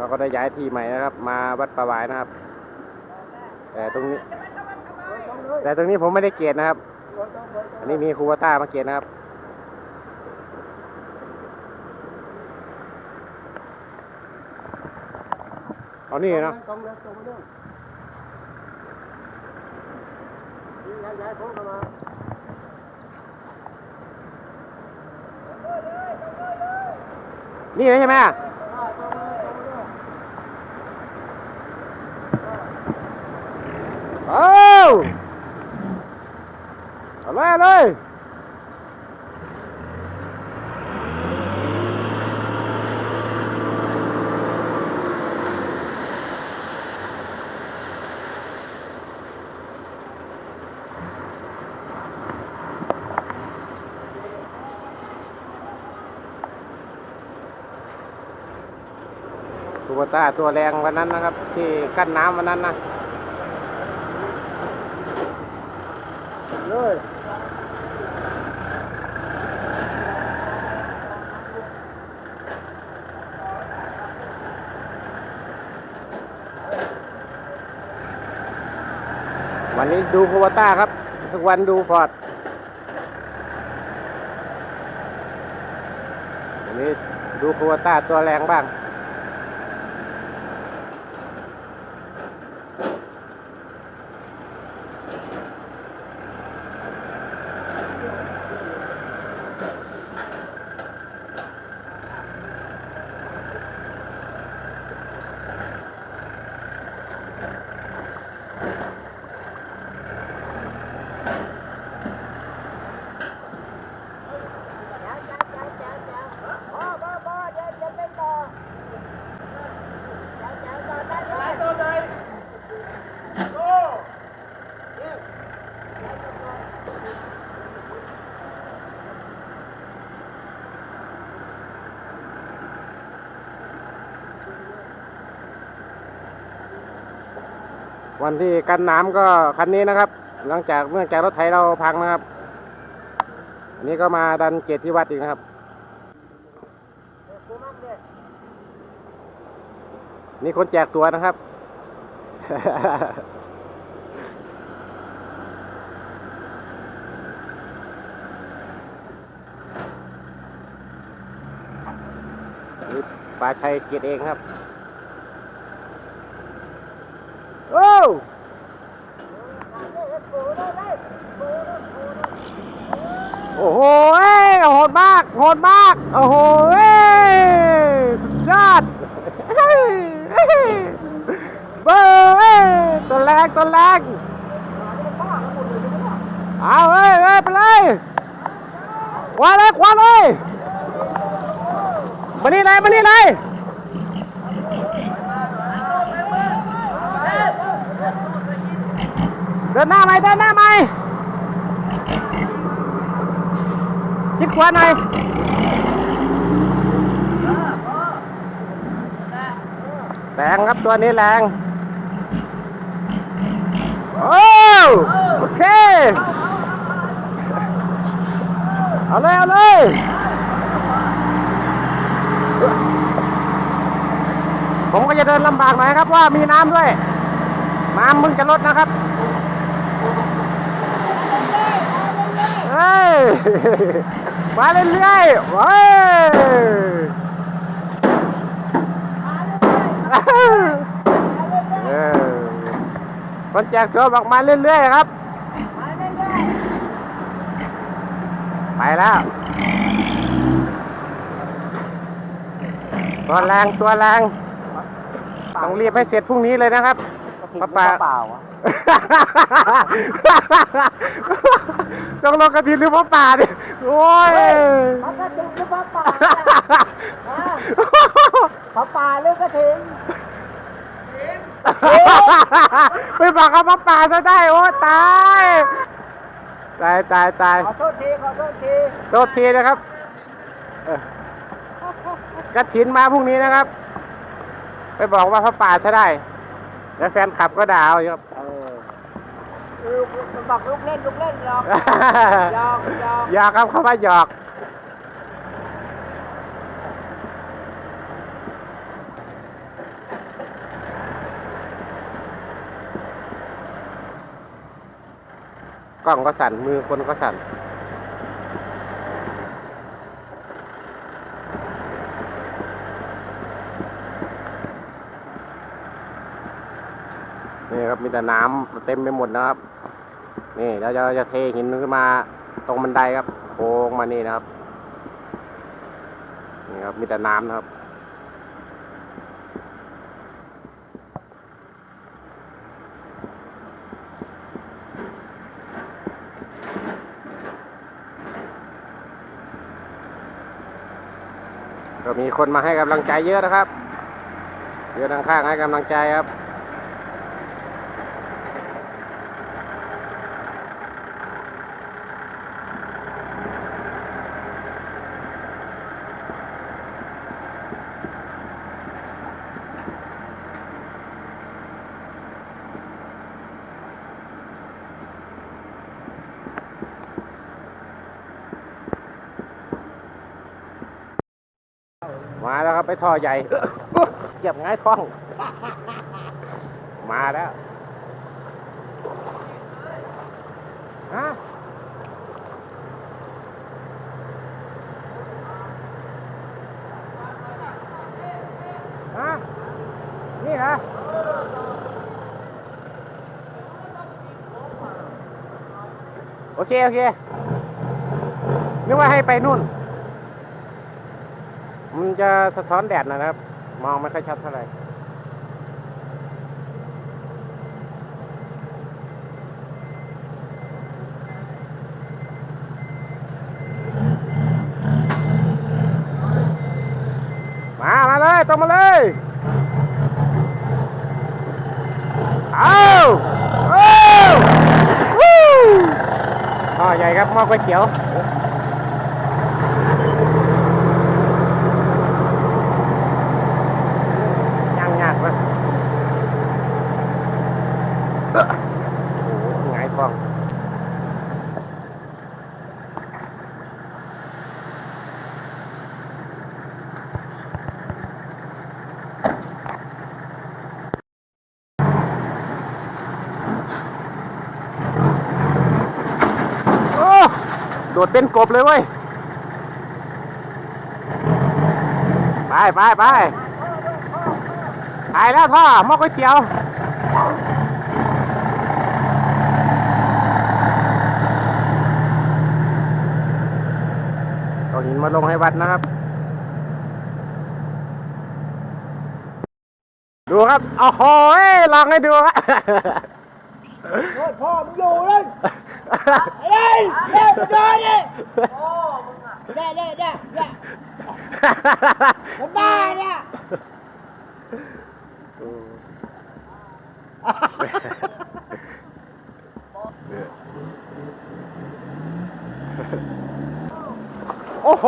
เราก็ได้ย้ายที่ใหม่นะครับ มาวัดประวายนะครับ แต่ตรงนี้ แต่ตรงนี้ผมไม่ได้เกตนะครับ อันนี้มีครูวต้ามาเกตนะครับเอานี่นะตรงเลยตรงมานี่ย้ายย้ายโค้งเข้ามานี่ใช่ไหม อ่าตรงมาเลยตรงมาด้วย เอาเอาเลยเลยตัวต้าตัวแรงวันนั้นนะครับ ที่กั้นน้ำวันนั้นนะ เลยวันนี้ดูโควต้าครับ ทุกวันดูฟอร์ดวันนี้ดูโควต้าตัวแรงบ้าง พ่อพ่อพ่อเดี๋ยวจะไปต่อเดี๋ยวจะต่อได้เลยต่อเลยโอ้เดี๋ยวเดี๋ยวจะต่อ วันที่กันน้ำก็คันนี้นะครับ หลังจากเนื่องจากรถไถเราพังนะครับ อันนี้ก็มาดันเกตที่วัดอีกนะครับ นี่คนแจกตัวนะครับปลาชัยเกียรติเองครับ โอ้ โอ้โหเอ้ยโหดมาก โหดมาก โอ้โหเอ้ยสุดยอดเฮ้ยเฮ้ยเบอร์เอ้ยตัวแรงตัวแรงเอาเอ้ยเอ้ยไปเลยคว้าเลยคว้าเลยมานี่เลยมานี่เลยเดินหน้าไหมเดินหน้าไหม คิดขวาหน่อยแรงครับตัวนี้แรง โอ้โอเค เอาเลย เอาเลยผมก็จะเดินลำบากหน่อยครับว่ามีน้ำด้วย น้ำมึงจะลดนะครับ เฮ้ยมาเรื่อยๆเว้ยเออคนแจกตัวบอกมาเรื่อยๆครับ ไปแล้ว ตัวแรงตัวแรงต้องรีบให้เสร็จพรุ่งนี้เลยนะครับ ป้าป่าเปล่าอะต้องลงกระถินหรือพ่อป่าดิโอ้ยมันก็ถึงคือพระป่าพระป่าหรือกระถิ่นไม่บอกเขาพ่อป่าซะได้โอ้ตาย ตายตายตายขอโทษทีขอโทษทีโทษทีนะครับเออกระถินมาพรุ่งนี้นะครับ ไปบอกว่าพระป่าซะได้ แล้วแฟนขับก็ด่าเอยู่ครับ ลูกมันบอกลูกเล่นลูกเล่นหยอกหยอกหยอกหยอกครับเขาว่าหยอก กล้องก็สั่นมือคนก็สั่น มีแต่น้ำเต็มไปหมดนะครับ นี่เราจะจะเทหินขึ้นมาตรงบันไดครับโค้งมานี่นะครับ นี่ครับมีแต่น้ำนะครับก็มีคนมาให้กำลังใจเยอะนะครับ เยอะทางข้างให้กำลังใจครับ มาแล้วครับ ไปท่อใหญ่เก็บง่ายท้อง มาแล้วฮะฮะนี่เหรอโอเค โอเคนึกว่าให้ไปนู่น มันจะสะท้อนแดดนะครับ มองไม่ค่อยชัดเท่าไหร่มา มาเลยตรงมาเลยเอาเอาวู้ท่อใหญ่ครับหม้อก๋วยเตี๋ยว ย่างยากนะโอ้โหหงายท้อง โอ้ โดดเป็นกบเลยเว้ย ไปไปไปตายแล้วพ่อมอก๋วยเตี๋ยวเอาหินมาลงให้วัดนะครับ ดูครับโอ้โหลองให้ดูครับ พ่อมึงอยู่เลย เฮ้ยเด็กเดินดิโอ้มึงอะเด็กเด็กเด็กเด็กมันบ้าเนี่ยโอ้โห